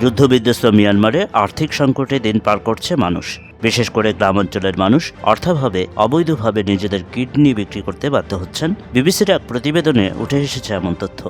যুদ্ধবিধ্বস্ত মিয়ানমারে আর্থিক সংকটে দিন পার করছে মানুষ। বিশেষ করে গ্রামাঞ্চলের মানুষ অর্থাভাবে, অবৈধভাবে নিজেদের কিডনি বিক্রি করতে বাধ্য হচ্ছেন। বিবিসির এক প্রতিবেদনে উঠে এসেছে এমন তথ্য।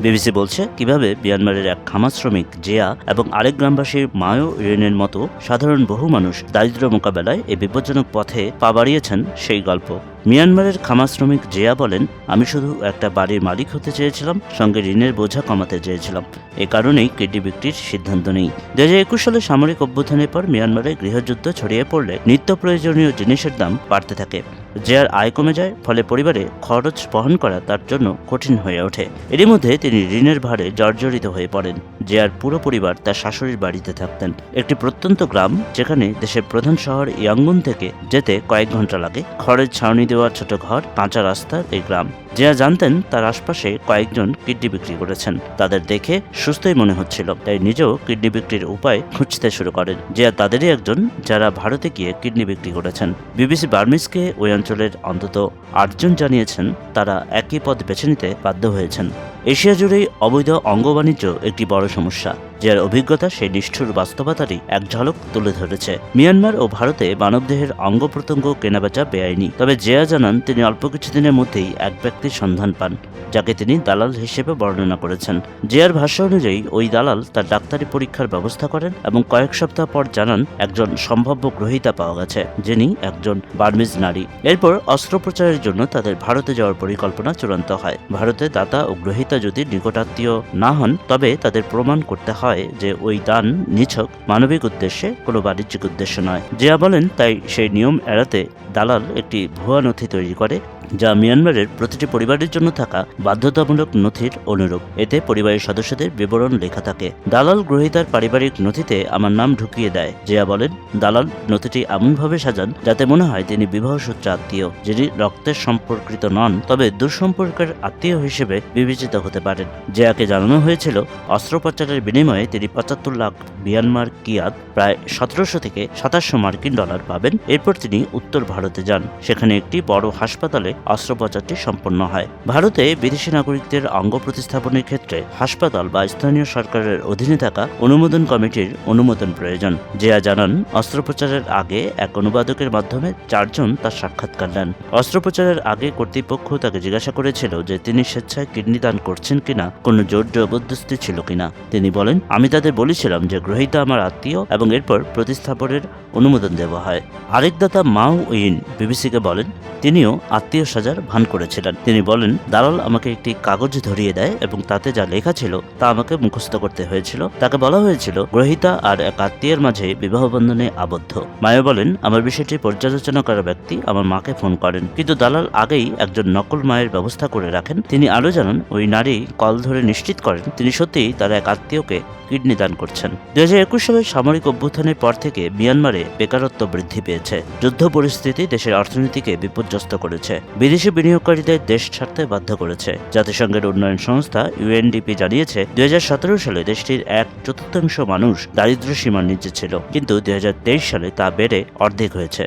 বিবিসি বলছে, কীভাবে মিয়ানমারের এক খামার শ্রমিক জেয়া এবং আরেক গ্রামবাসী মায়ো ইউরেনের মতো সাধারণ বহু মানুষ দারিদ্র মোকাবেলায় এই বিপজ্জনক পথে পা বাড়িয়েছেন সেই গল্প। মিয়ানমারের খামার শ্রমিক জিয়া বলেন, আমি শুধু একটা বাড়ির মালিক হতে চেয়েছিলাম, সঙ্গে ঋণের বোঝা কমাতে চেয়েছিলাম। এ কারণেই কেটি বিক্রির সিদ্ধান্ত নেই। দু হাজার একুশ সালে সামরিক অভ্যুত্থানের পর মিয়ানমারে গৃহযুদ্ধ ছড়িয়ে পড়লে নিত্য প্রয়োজনীয় জিনিসের দাম বাড়তে থাকে। জেয়ার আয় কমে যায়, ফলে পরিবারে খরচ বহন করা তার জন্য কঠিন হয়ে ওঠে। এরই মধ্যে তিনি ঋণের ভারে জর্জরিত হয়ে পড়েন। জেয়ার পুরো পরিবার তার শাশুড়ির বাড়িতে থাকতেন। একটি প্রত্যন্ত গ্রাম, যেখানে দেশের প্রধান শহর ইয়াঙ্গুন থেকে যেতে কয়েক ঘণ্টা লাগে। খড়ের ছাউনি দেওয়া ছোট ঘর, কাঁচা রাস্তা, এই গ্রাম। জেয়া জানতেন তার আশপাশে কয়েকজন কিডনি বিক্রি করেছেন। তাদের দেখে সুস্থই মনে হচ্ছিল। তাই নিজেও কিডনি বিক্রির উপায় খুঁজতে শুরু করেন। জেয়া তাদেরই একজন যারা ভারতে গিয়ে কিডনি বিক্রি করেছেন। বিবিসি বার্মিসকে ওই অঞ্চলের অন্তত আটজন জানিয়েছেন তারা একই পথ বেছে নিতে বাধ্য হয়েছেন। এশিয়া জুড়েই অবৈধ অঙ্গ বাণিজ্য একটি বড় সমস্যা। যার অভিজ্ঞতা সেই নিষ্ঠুর বাস্তবতারই এক ঝলক তুলে ধরেছে। মিয়ানমার ও ভারতে মানবদেহের অঙ্গ প্রত্যঙ্গ কেনাবেচা বেআইনি। তবে জেয়া জানান, তিনি অল্প কিছুদিনের মধ্যেই এক ব্যক্তির সন্ধান পান, যাকে তিনি দালাল হিসেবে বর্ণনা করেছেন। জেয়ার ভাষ্য অনুযায়ী, ওই দালাল তার ডাক্তারি পরীক্ষার ব্যবস্থা করেন এবং কয়েক সপ্তাহ পর জানান, একজন সম্ভাব্য গ্রহীতা পাওয়া গেছে, যিনি একজন বার্মিজ নারী। এরপর অস্ত্রোপচারের জন্য তাদের ভারতে যাওয়ার পরিকল্পনা চূড়ান্ত হয়। ভারতে দাতা ও গ্রহীতা যদি নিকটাত্মীয় না হন, তবে তাদের প্রমাণ করতে হয়। যে ওই দান নিছক মানবিক উদ্দেশ্যে, কোনো বাণিজ্যিক উদ্দেশ্য নয়। জিয়া বলেন, তাই সেই নিয়ম এড়াতে দালাল একটি ভুয়া নথি তৈরি করে। যা মিয়ানমারের প্রতিটি পরিবারের জন্য থাকা বাধ্যতামূলক নথির অনুরূপ। এতে পরিবারের সদস্যদের বিবরণ লেখা থাকে। দালাল গ্রহীতার পারিবারিক নথিতে আমার নাম ঢুকিয়ে দেয়। জিয়া বলেন, দালাল নথিটি এমনভাবে সাজান যাতে মনে হয় তিনি বিবাহ সূত্রে আত্মীয়, যিনি রক্তের সম্পর্কিত নন, তবে দুঃসম্পর্কের আত্মীয় হিসেবে বিবেচিত হতে পারেন। জিয়াকে জানানো হয়েছিল, অস্ত্রোপচারের বিনিময়ে তিনি পঁচাত্তর লাখ মিয়ানমার কিয়াত, প্রায় সতেরোশো থেকে সাতাশশো মার্কিন ডলার পাবেন। এরপর তিনি উত্তর ভারতে যান। সেখানে একটি বড় হাসপাতালে অস্ত্রোপচারটি সম্পন্ন হয়। ভারতে বিদেশি নাগরিকদের অঙ্গ প্রতিস্থাপনের ক্ষেত্রে হাসপাতাল বা স্থানীয় সরকারের অধীনে থাকা অনুমোদন কমিটির অনুমোদন প্রয়োজন। জিয়া জানান, অস্ত্রোপচারের আগে এক অনুবাদকের মাধ্যমে চারজন তার সাক্ষাৎকার নেন। অস্ত্রোপচারের আগে কর্তৃপক্ষ তাকে জিজ্ঞাসা করেছিল যে তিনি স্বেচ্ছায় কিডনি দান করছেন কিনা, কোনো জোর জবরদস্তি ছিল কিনা। তিনি বলেন, আমি তাদের বলেছিলাম যে গ্রহীতা আমার আত্মীয় এবং এরপর প্রতিস্থাপনের অনুমোদন দেওয়া হয়। আরেক দাতা মাও উইন বিবিসিকে বলেন, তিনিও আত্মীয় সাজার ভান করেছিলেন। তিনি বলেন, দালাল আমাকে একটি কাগজ ধরিয়ে দেয় এবং তাতে যা লেখা ছিল তা আমাকে মুখস্থ করতে হয়েছিল। তাকে বলা হয়েছিল, গ্রহীতা আর এক আত্মীয়ের মাঝে বিবাহ বন্ধনে আবদ্ধ। মায়া বলেন, আমার বিষয়টি পর্যালোচনা করা ব্যক্তি আমার মাকে ফোন করেন। কিন্তু দালাল আগেই একজন নকল মায়ের ব্যবস্থা করে রাখেন। তিনি আরও জানান, ওই নারী কল ধরে নিশ্চিত করেন। তিনি সত্যিই তার এক আত্মীয়কে কিডনি দান করছেন। দু হাজার একুশ সালের সামরিক অভ্যুত্থানের পর থেকে মিয়ানমারে বেকারত্ব বৃদ্ধি পেয়েছে। যুদ্ধ পরিস্থিতি দেশের অর্থনীতিকে বিপর্যস্ত করেছে। বিদেশি বিনিয়োগকারীদের দেশ ছাড়তে বাধ্য করেছে। জাতিসংঘের উন্নয়ন সংস্থা ইউএনডিপি জানিয়েছে, দুই হাজার সতেরো সালে দেশটির এক চতুর্থাংশ মানুষ দারিদ্র সীমার নিচে ছিল, কিন্তু দুই হাজার তেইশ সালে তা বেড়ে অর্ধেক হয়েছে।